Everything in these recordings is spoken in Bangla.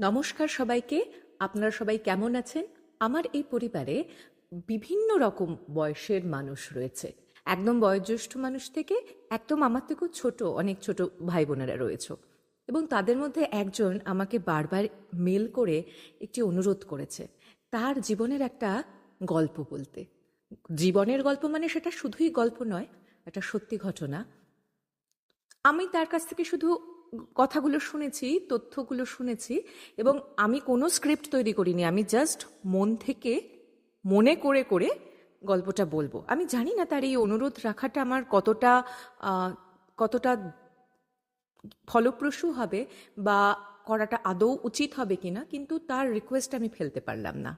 নমস্কার সবাইকে। আপনারা সবাই কেমন আছেন? আমার এই পরিবারে বিভিন্ন রকম বয়সের মানুষ রয়েছে। একদম বয়োজ্যেষ্ঠ মানুষ থেকে একদম আমার থেকেও ছোট, অনেক ছোট ভাই বোনেরা রয়েছে। এবং তাদের মধ্যে একজন আমাকে বারবার মেল করে একটি অনুরোধ করেছে। তার জীবনের একটা গল্প বলতে। জীবনের গল্প মানে সেটা শুধুই গল্প নয়, একটা সত্যি ঘটনা। আমি তার কাছ থেকে শুধু কথাগুলো শুনেছি, তথ্যগুলো শুনেছি এবং আমি কোনো স্ক্রিপ্ট তৈরি করিনি। আমি জাস্ট মন থেকে মনে করে করে গল্পটা বলব। আমি জানি না তার এই অনুরোধ রাখাটা আমার কতটা কতটা ফলপ্রসূ হবে বা করাটা আদৌ উচিত হবে কিনা, কিন্তু তার রিকোয়েস্ট আমি ফেলতে পারলাম না।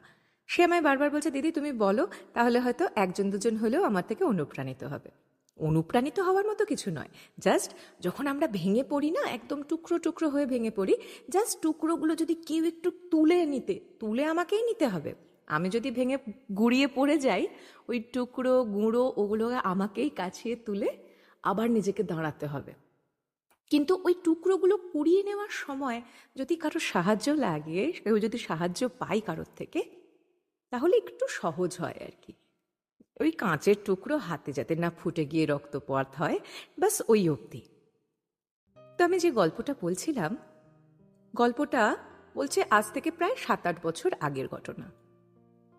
সে আমায় বারবার বলছে, দিদি তুমি বলো, তাহলে হয়তো একজন দুজন হলেও আমার থেকে অনুপ্রাণিত হবে। অনুপ্রাণিত হওয়ার মতো কিছু নয়। জাস্ট যখন আমরা ভেঙে পড়ি না, একদম টুকরো টুকরো হয়ে ভেঙে পড়ি, জাস্ট টুকরোগুলো যদি কেউ একটু তুলে নিতে, তুলে আমাকেই নিতে হবে। আমি যদি ভেঙে গুড়িয়ে পড়ে যাই, ওই টুকরো, গুঁড়ো ওগুলো আমাকেই কাছিয়ে তুলে আবার নিজেকে দাঁড়াতে হবে। কিন্তু ওই টুকরোগুলো কুড়িয়ে নেওয়ার সময় যদি কারও সাহায্য লাগে, কেউ যদি সাহায্য পাই কারোর থেকে, তাহলে একটু সহজ হয় আর কি। ওই কাঁচের টুকরো হাতে যাতে না ফুটে গিয়ে রক্তপাত হয় বাস ওই অবধি। তো আমি যে গল্পটা বলছিলাম, গল্পটা বলছে আজ থেকে প্রায় সাত আট বছর আগের ঘটনা।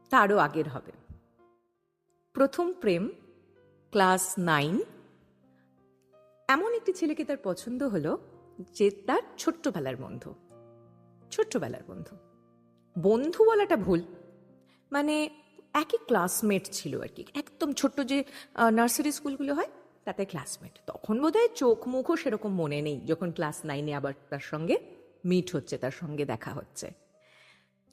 তারও আগের হবে। প্রথম প্রেম, ক্লাস নাইন। এমন একটি ছেলেকে তার পছন্দ হলো, যে তার ছোট্টবেলার বন্ধু। ছোট্টবেলার বন্ধু। বন্ধু বলাটা ভুল। মানে একই ক্লাসমেট ছিল আর কি। একদম ছোট্ট যে নার্সারি স্কুলগুলো হয়, তাতে ক্লাসমেট তখন বোধহয় চোখ মুখও সেরকম মনে নেই, যখন ক্লাস নাইনে আবার তার সঙ্গে মিট হচ্ছে, তার সঙ্গে দেখা হচ্ছে।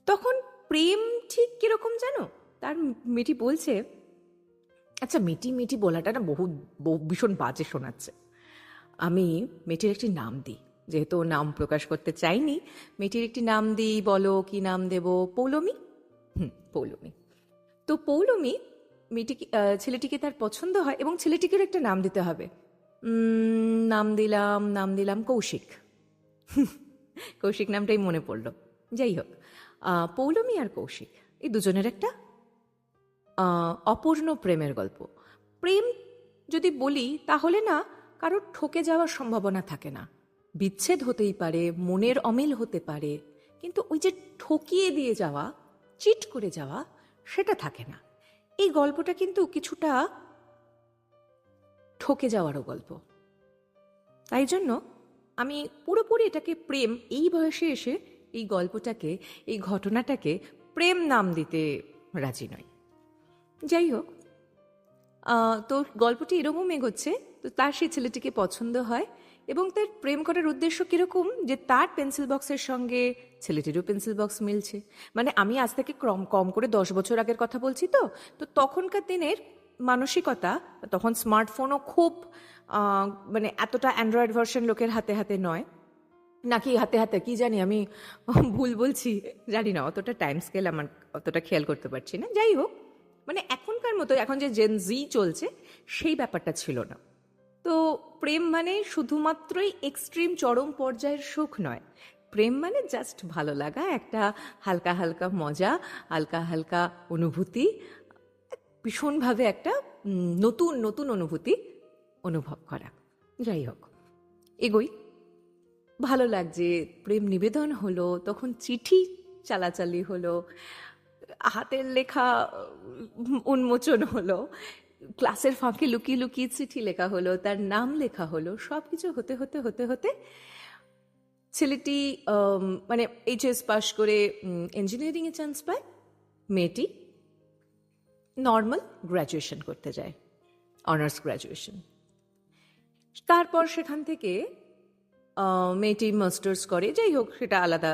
তখন প্রেম ঠিক কীরকম জানো? তার মেয়েটি বলছে আচ্ছা মেটি মেটি বলাটা না বহু ভীষণ বাজে শোনাচ্ছে। আমি মেয়েটির একটি নাম দিই। যেহেতু নাম প্রকাশ করতে চাইনি, মেয়েটির একটি নাম দিই, বলো কি নাম দেব? পৌলমী? হুম, পৌলমী। তো পৌলমী মেয়েটিকে ছেলেটিকে তার পছন্দ হয় এবং ছেলেটিকেও একটা নাম দিতে হবে। নাম দিলাম নাম দিলাম কৌশিক। কৌশিক নামটাই মনে পড়ল। যাই হোক পৌলমী আর কৌশিক, এই দুজনের একটা অপূর্ণ প্রেমের গল্প। প্রেম যদি বলি, তাহলে না, কারোর ঠকে যাওয়ার সম্ভাবনা থাকে না। বিচ্ছেদ হতেই পারে, মনের অমিল হতে পারে, কিন্তু ওই যে ঠকিয়ে দিয়ে যাওয়া, চিট করে যাওয়া সেটা থাকে না। এই গল্পটা কিন্তু কিছুটা ঠকে যাওয়ারও গল্প। তাই জন্য আমি পুরোপুরি এটাকে প্রেম, এই বয়সে এসে এই গল্পটাকে, এই ঘটনাটাকে প্রেম নাম দিতে রাজি নয় যাই হোক তো গল্পটি এরকম এগোচ্ছে, তো তার সেই ছেলেটিকে পছন্দ হয়। এবং তার প্রেম করার উদ্দেশ্য কীরকম? যে তার পেন্সিল বক্সের সঙ্গে ছেলেটিরও পেন্সিল বক্স মিলছে। মানে আমি আজ থেকে কম কম করে দশ বছর আগের কথা বলছি তো। তো তখনকার দিনের মানসিকতা, তখন স্মার্টফোনও খুব মানে এতটা অ্যান্ড্রয়েড ভার্সন লোকের হাতে হাতে নয়। নাকি হাতে হাতে, কি জানি আমি ভুল বলছি, জানি না, অতটা টাইম স্কেল আমার অতটা খেয়াল করতে পারছি না। যাই হোক মানে এখনকার মতো, এখন যে জেন জি চলছে, সেই ব্যাপারটা ছিল না। তো প্রেম মানে শুধুমাত্রই এক্সট্রিম চরম পর্যায়ের সুখ নয়। প্রেম মানে জাস্ট ভালো লাগা, একটা হালকা হালকা মজা, হালকা হালকা অনুভূতি, ভীষণভাবে একটা নতুন নতুন অনুভূতি অনুভব করা। যাই হোক, এগোই। ভালো লাগছে, প্রেম নিবেদন হলো, তখন চিঠি চালাচালি হলো, হাতের লেখা উন্মোচন হলো। ক্লাসের ফাঁকে লুকিয়ে লুকিয়ে চিঠি লেখা হলো, তার নাম লেখা হলো সব কিছু হতে হতে হতে হতে ছেলেটি মানে এইচএস পাশ করে ইঞ্জিনিয়ারিংয়ে চান্স পায়, মেয়েটি নর্মাল গ্র্যাজুয়েশন করতে যায় অনার্স গ্র্যাজুয়েশন তারপর সেখান থেকে মেয়েটি মাস্টার্স করে, যাই হোক, সেটা আলাদা,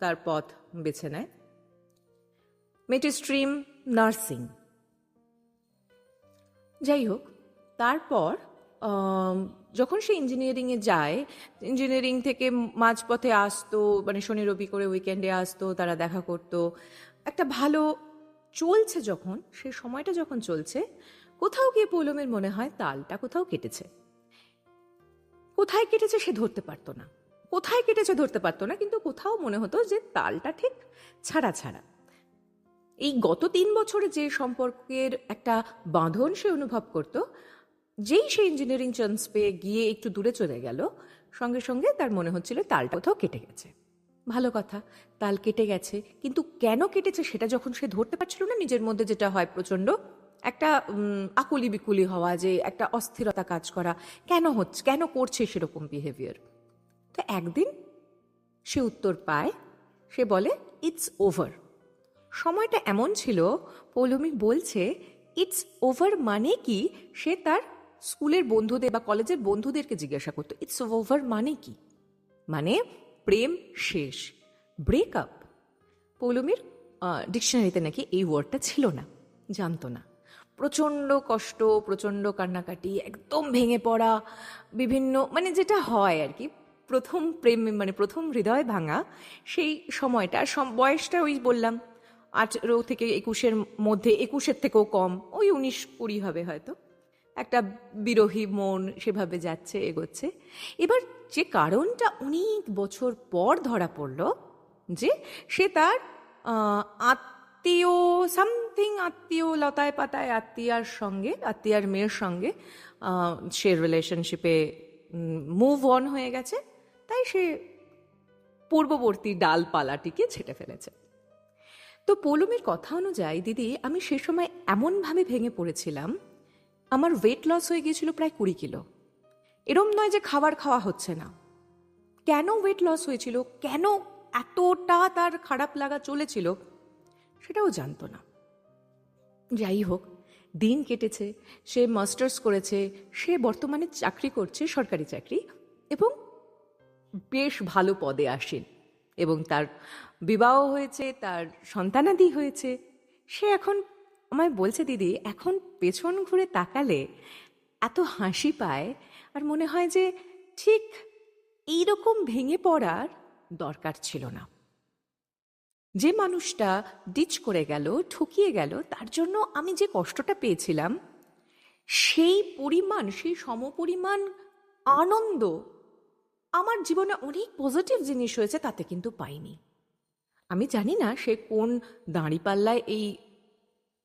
তার পথ বেছে নেয়। মেয়েটির স্ট্রিম নার্সিং যাই হোক, তারপর যখন সে ইঞ্জিনিয়ারিংয়ে যায় ইঞ্জিনিয়ারিং থেকে মাঝপথে আসতো মানে শনি রবি করে উইকেন্ডে আসতো, তারা দেখা করতো, একটা ভালো চলছে যখন সেই সময়টা যখন চলছে, কোথাও গিয়ে পৌলমের মনে হয় তালটা কোথাও কেটেছে। কোথায় কেটেছে সে ধরতে পারতো না। কোথায় কেটেছে ধরতে পারতো না, কিন্তু কোথাও মনে হতো যে তালটা ঠিক ছাড়া ছাড়া। এই গত তিন বছরে যে সম্পর্কের একটা বাঁধন সে অনুভব করত, যেই সে ইঞ্জিনিয়ারিং চান্স পেয়ে গিয়ে একটু দূরে চলে গেল, সঙ্গে সঙ্গে তার মনে হচ্ছিল তালটা কোথাও কেটে গেছে। ভালো কথা, তাল কেটে গেছে, কিন্তু কেন কেটেছে সেটা যখন সে ধরতে পারছিল না, নিজের মধ্যে যেটা হয় প্রচণ্ড, একটা আকুলি বিকুলি হওয়া, যে একটা অস্থিরতা কাজ করা, কেন হচ্ছে, কেন করছে সেরকম বিহেভিয়ার তো একদিন সে উত্তর পায়, সে বলে ইটস ওভার সময়টা এমন ছিল, পৌলমী বলছে ইটস ওভার মানে কি? সে তার স্কুলের বন্ধুদের বা কলেজের বন্ধুদেরকে জিজ্ঞাসা করতো ইটস ওভার মানে কি? মানে প্রেম শেষ ব্রেকআপ পৌলমির ডিকশনারিতে নাকি এই ওয়ার্ডটা ছিল না, জানতো না। প্রচণ্ড কষ্ট, প্রচণ্ড কান্নাকাটি, একদম ভেঙে পড়া, বিভিন্ন মানে যেটা হয় আর কি, প্রথম প্রেম মানে প্রথম হৃদয় ভাঙা, সেই সময়টা, সম- বয়সটা ওই বললাম আঠেরো থেকে একুশের মধ্যে, একুশের থেকেও কম, ওই উনিশ কুড়ি হবে হয়তো। একটা বিরোহী মন সেভাবে যাচ্ছে, এগোচ্ছে। এবার যে কারণটা অনেক বছর পর ধরা পড়ল, যে সে তার আত্মীয়, সামথিং আত্মীয় লতায় পাতায় আত্মীয়ার সঙ্গে, আত্মীয়ার মেয়ের সঙ্গে সে রিলেশনশিপে মুভ অন হয়ে গেছে। তাই সে পূর্ববর্তী ডালপালাটিকে ছেটে ফেলেছে। তো পৌলমীর কথা অনুযায়ী, দিদি, আমি সে সময় এমনভাবে ভেঙে পড়েছিলাম, আমার ওয়েট লস হয়ে গিয়েছিল প্রায় কুড়ি কিলো। এরম নয় যে খাবার খাওয়া হচ্ছে না। কেন ওয়েট লস হয়েছিল? কেন এতটা তার খারাপ লাগা চলেছিল? সেটাও জানতো না। যাই হোক, দিন কেটেছে, সে মাস্টার্স করেছে, সে বর্তমানে চাকরি করছে, সরকারি চাকরি, এবং বেশ ভালো পদে আসেন। এবং তার বিবাহ হয়েছে, তার সন্তানাদি হয়েছে। সে এখন আমায় বলছে, দিদি, এখন পেছন ঘুরে তাকালে এত হাসি পায় আর মনে হয় যে ঠিক এইরকম ভেঙে পড়ার দরকার ছিল না। যে মানুষটা ডিচ করে গেল, ঠকিয়ে গেল, তার জন্য আমি যে কষ্টটা পেয়েছিলাম, সেই পরিমাণ, সেই সমপরিমাণ আনন্দ আমার জীবনে অনেক পজিটিভ জিনিস হয়েছে তাতে কিন্তু পাইনি। আমি জানি না সে কোন দাঁড়িপাল্লায় এই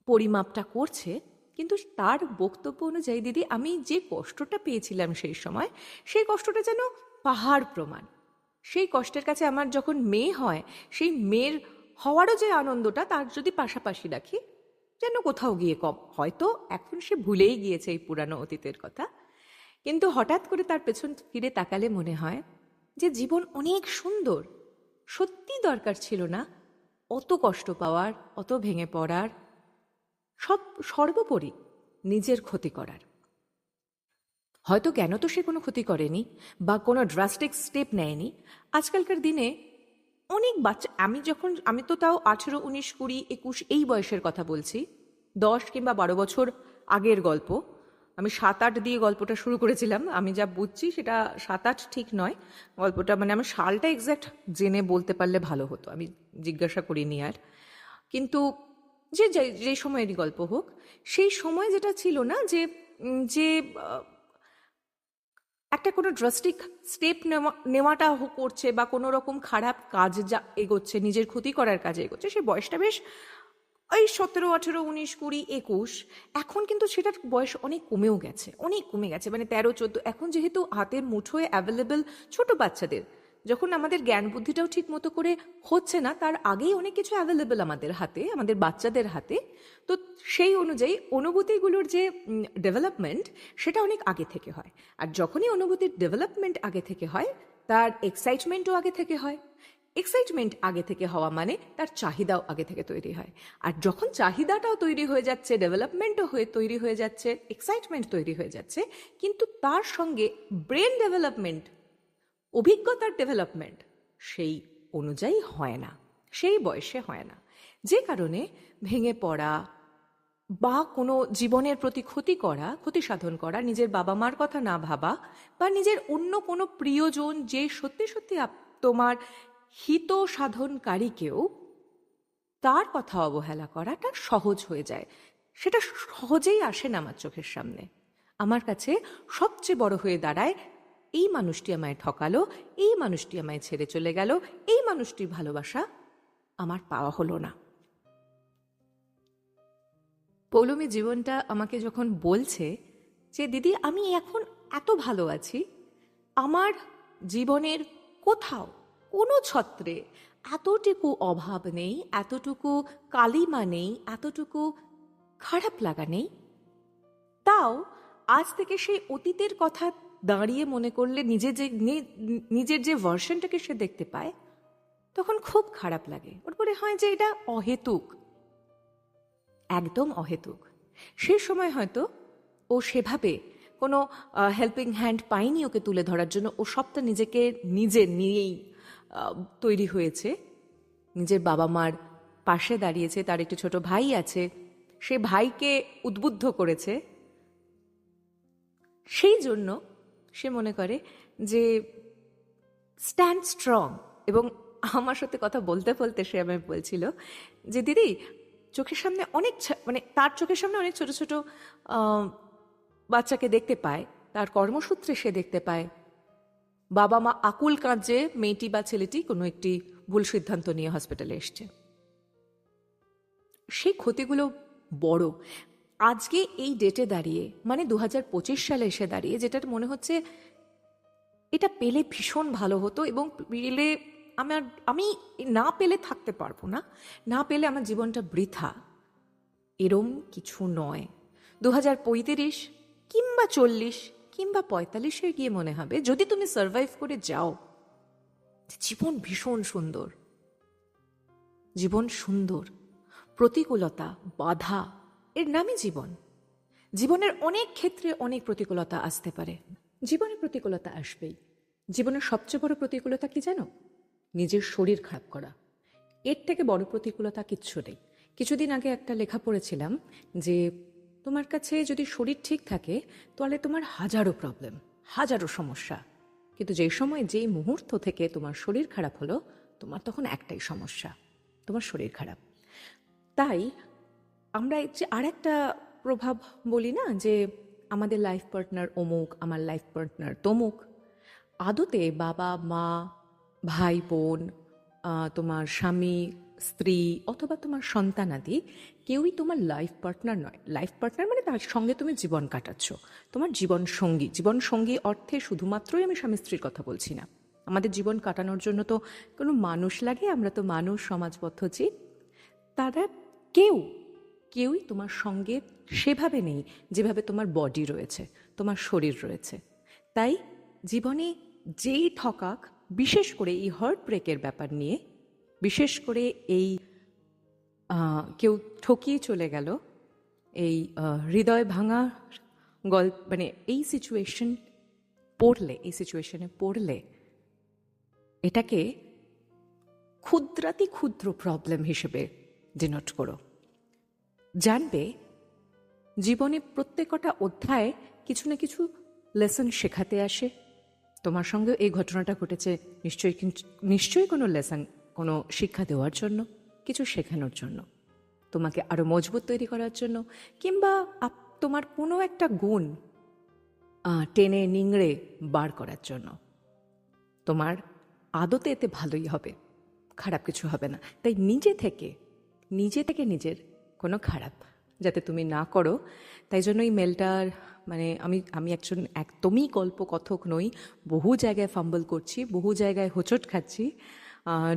পরিমাপটা করছে, কিন্তু তার বক্তব্য অনুযায়ী দিদি, আমি যে কষ্টটা পেয়েছিলাম সেই সময়, সেই কষ্টটা যেন পাহাড় প্রমাণ। সেই কষ্টের কাছে আমার যখন মেয়ে হয়, সেই মেয়ের হওয়ারও যে আনন্দটা তার যদি পাশাপাশি রাখি, যেন কোথাও গিয়ে কম, হয়তো এখন সে ভুলেই গিয়েছে এই পুরানো অতীতের কথা। কিন্তু হঠাৎ করে তার পেছন ফিরে তাকালে মনে হয় যে জীবন অনেক সুন্দর। সত্যি দরকার ছিল না অত কষ্ট পাওয়ার, অত ভেঙে পড়ার, সব সর্বোপরি নিজের ক্ষতি করার। হয়তো কেন তো সে কোনো ক্ষতি করেনি বা কোনো ড্রাস্টিক স্টেপ নেয়নি। আজকালকার দিনে অনেক বাচ্চা, আমি যখন, আমি তো তাও আঠেরো, উনিশ, কুড়ি, একুশ এই বয়সের কথা বলছি, দশ কিংবা বারো বছর আগের গল্প। আমি সাত আট দিয়ে গল্পটা শুরু করেছিলাম। আমি যা বুঝছি সেটা সাত আট ঠিক নয়। গল্পটা মানে আমার সালটা এক্স্যাক্ট জেনে বলতে পারলে ভালো হতো। আমি জিজ্ঞাসা করিনি আর। কিন্তু যে, যে- সময়েরই গল্প হোক, সেই সময় যেটা ছিল না যে যে একটা কোনো ড্রাস্টিক স্টেপ নেওয়া, নেওয়াটা করছে বা কোনো রকম খারাপ কাজ যা এগোচ্ছে, নিজের ক্ষতি করার কাজে এগোচ্ছে সেই বয়সটা বেশ ওই সতেরো, আঠেরো, উনিশ, কুড়ি, একুশ, এখন কিন্তু সেটার বয়স অনেক কমেও গেছে, অনেক কমে গেছে। মানে তেরো, চোদ্দ, এখন যেহেতু হাতের মুঠোয় অ্যাভেলেবেল ছোট বাচ্চাদের, যখন আমাদের জ্ঞান বুদ্ধিটাও ঠিক মতো করে হচ্ছে না, তার আগেই অনেক কিছু অ্যাভেলেবেল আমাদের হাতে, আমাদের বাচ্চাদের হাতে। তো সেই অনুযায়ী অনুভূতিগুলোর যে ডেভেলপমেন্ট সেটা অনেক আগে থেকে হয়। আর যখনই অনুভূতির ডেভেলপমেন্ট আগে থেকে হয়, তার এক্সাইটমেন্টও আগে থেকে হয়। এক্সাইটমেন্ট আগে থেকে হওয়া মানে তার চাহিদাও আগে থেকে তৈরি হয়। আর যখন চাহিদাটাও তৈরি হয়ে যাচ্ছে ডেভেলপমেন্টও হয়ে, তৈরি হয়ে যাচ্ছে এক্সাইটমেন্ট তৈরি হয়ে যাচ্ছে, কিন্তু তার সঙ্গে ব্রেন ডেভেলপমেন্ট অভিজ্ঞতার ডেভেলপমেন্ট সেই অনুযায়ী হয় না, সেই বয়সে হয় না। যে কারণে ভেঙে পড়া বা কোনো জীবনের প্রতি ক্ষতি করা, ক্ষতি সাধন করা, নিজের বাবা মার কথা না ভাবা বা নিজের অন্য কোনো প্রিয়জন যে সত্যি সত্যি তোমার হিত সাধনকারীকেও তার কথা অবহেলা করাটা সহজ হয়ে যায়। সেটা সহজেই আসে না আমার চোখের সামনে। আমার কাছে সবচেয়ে বড় হয়ে দাঁড়ায়, এই মানুষটি আমায় ঠকালো, এই মানুষটি আমায় ছেড়ে চলে গেল, এই মানুষটির ভালোবাসা আমার পাওয়া হলো না। পৌলমী জীবনটা আমাকে যখন বলছে যে, দিদি, আমি এখন এত ভালো আছি, আমার জীবনের কোথাও কোনো ছত্রে এতটুকু অভাব নেই, এতটুকু কালিমা নেই, এতটুকু খারাপ লাগা নেই। তাও আজ থেকে সেই অতীতের কথা দাঁড়িয়ে মনে করলে নিজের যে নিজের যে ভার্সনটাকে সে দেখতে পায়, তখন খুব খারাপ লাগে। ওর পরে হয় যে এটা অহেতুক। একদম অহেতুক। সে সময় হয়তো ও সেভাবে কোনো হেল্পিং হ্যান্ড পায়নি ওকে তুলে ধরার জন্য। ও সবটা নিজেকে নিজে নিয়েই তৈরি হয়েছে। নিজের বাবা মার পাশে দাঁড়িয়েছে, তার একটি ছোট ভাই আছে। সে ভাইকে উদ্বুদ্ধ করেছে। সেই জন্য সে মনে করে যে স্ট্যান্ড স্ট্রং এবং আমার সাথে কথা বলতে বলতে সে আমায় বলছিল যে, দিদি, চোখের সামনে অনেক মানে তার চোখের সামনে অনেক ছোট ছোট বাচ্চাকে দেখতে পায়। তার কর্মসূত্রে সে দেখতে পায়। বাবা মা আকুল কাঁদছে মেয়েটি বা ছেলেটি কোনো একটি ভুল সিদ্ধান্ত নিয়ে হসপিটালে এসছে। সেই ক্ষতিগুলো বড়। আজকে এই ডেটে দাঁড়িয়ে মানে দু পঁচিশ সালে এসে দাঁড়িয়ে, যেটার মনে হচ্ছে এটা পেলে ভীষণ ভালো হতো এবং পেলে আমার আমি না পেলে থাকতে পারব না। না পেলে আমার জীবনটা বৃথা। এরম কিছু নয়। দু হাজার পঁয়ত্রিশ কিংবা চল্লিশ কিংবা পঁয়তাল্লিশে গিয়ে মনে হবে, যদি তুমি সার্ভাইভ করে যাও, জীবন ভীষণ সুন্দর। জীবন সুন্দর, প্রতিকূলতা, বাধা, এর নামই জীবন। জীবনের অনেক ক্ষেত্রে অনেক প্রতিকূলতা আসতে পারে। জীবনে প্রতিকূলতা আসবেই। জীবনের সবচেয়ে বড় প্রতিকূলতা কি জানো? নিজের শরীর খারাপ করা। এর থেকে বড় প্রতিকূলতা কিচ্ছু নেই। কিছুদিন আগে একটা লেখা পড়েছিলাম যে তোমার কাছে যদি শরীর ঠিক থাকে, তাহলে তোমার হাজারো প্রবলেম হাজারো সমস্যা। কিন্তু যেই সময় যেই মুহূর্ত থেকে তোমার শরীর খারাপ হলো, তোমার তখন একটাই সমস্যা, তোমার শরীর খারাপ। তাই আমরা যে আর একটা প্রভাব বলি না যে আমাদের লাইফ পার্টনার অমুক, আমার লাইফ পার্টনার তমুক, আদতে বাবা, মা, ভাই, বোন তোমার স্বামী স্ত্রী অথবা তোমার সন্তানাদি কেউই তোমার লাইফ পার্টনার নয়। লাইফ পার্টনার মানে তার সঙ্গে তুমি জীবন কাটাচ্ছ। তোমার জীবন সঙ্গী। জীবন সঙ্গী অর্থে শুধুমাত্রই আমি স্বামী স্ত্রীর কথা বলছি না। আমাদের জীবন কাটানোর জন্য তো কোনো মানুষ লাগে, আমরা তো মানুষ, সমাজবদ্ধ জীব তারা কেউ, কেউই তোমার সঙ্গে সেভাবে নেই যেভাবে তোমার বডি রয়েছে, তোমার শরীর রয়েছে। তাই জীবনে যেই ঠকাক, বিশেষ করে এই হার্ট ব্রেকের ব্যাপার নিয়ে বিশেষ করে এই কেউ ঠকিয়ে চলে গেল, এই হৃদয় ভাঙা গল্প মানে এই সিচুয়েশন পড়লে, এই সিচুয়েশনে পড়লে এটাকে ক্ষুদ্রাতি ক্ষুদ্র প্রবলেম হিসেবে ডিনোট করো। জানবে জীবনে প্রত্যেকটা অধ্যায়ে কিছু না কিছু লেসন শেখাতে আসে। তোমার সঙ্গেও এই ঘটনাটা ঘটেছে, নিশ্চয়ই নিশ্চয়ই কোনো লেসন কোনো শিক্ষা দেওয়ার জন্য, কিছু শেখানোর জন্য, তোমাকে আরও মজবুত তৈরি করার জন্য, কিংবা তোমার কোনো একটা গুণ টেনে নিংড়ে বার করার জন্য। তোমার আদতে এতে ভালোই হবে, খারাপ কিছু হবে না। তাই নিজে থেকে নিজে থেকে নিজের কোনো খারাপ যাতে তুমি না করো। তাই জন্য এই মেলটার মানে আমি আমি একজন একদমই গল্প কথক নই, বহু জায়গায় ফাম্বল করছি, বহু জায়গায় হোঁচট খাচ্ছি।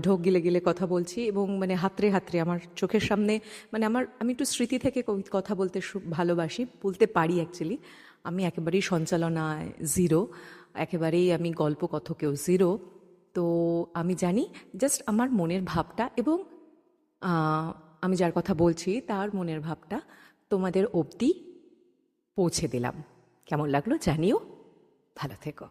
ঢোক গিলে গিলে কথা বলছি এবং মানে হাতরে হাতরে আমার চোখের সামনে মানে আমার, আমি একটু স্মৃতি থেকে কথা বলতে ভালোবাসি, বলতে পারি অ্যাকচুয়ালি আমি একেবারেই সঞ্চালনায় জিরো একেবারেই আমি গল্প কথকেও জিরো তো আমি জানি জাস্ট আমার মনের ভাবটা এবং আমি যার কথা বলছি তার মনের ভাবটা তোমাদের অবধি পৌঁছে দিলাম। কেমন লাগল জানিও। ভালো থেকো।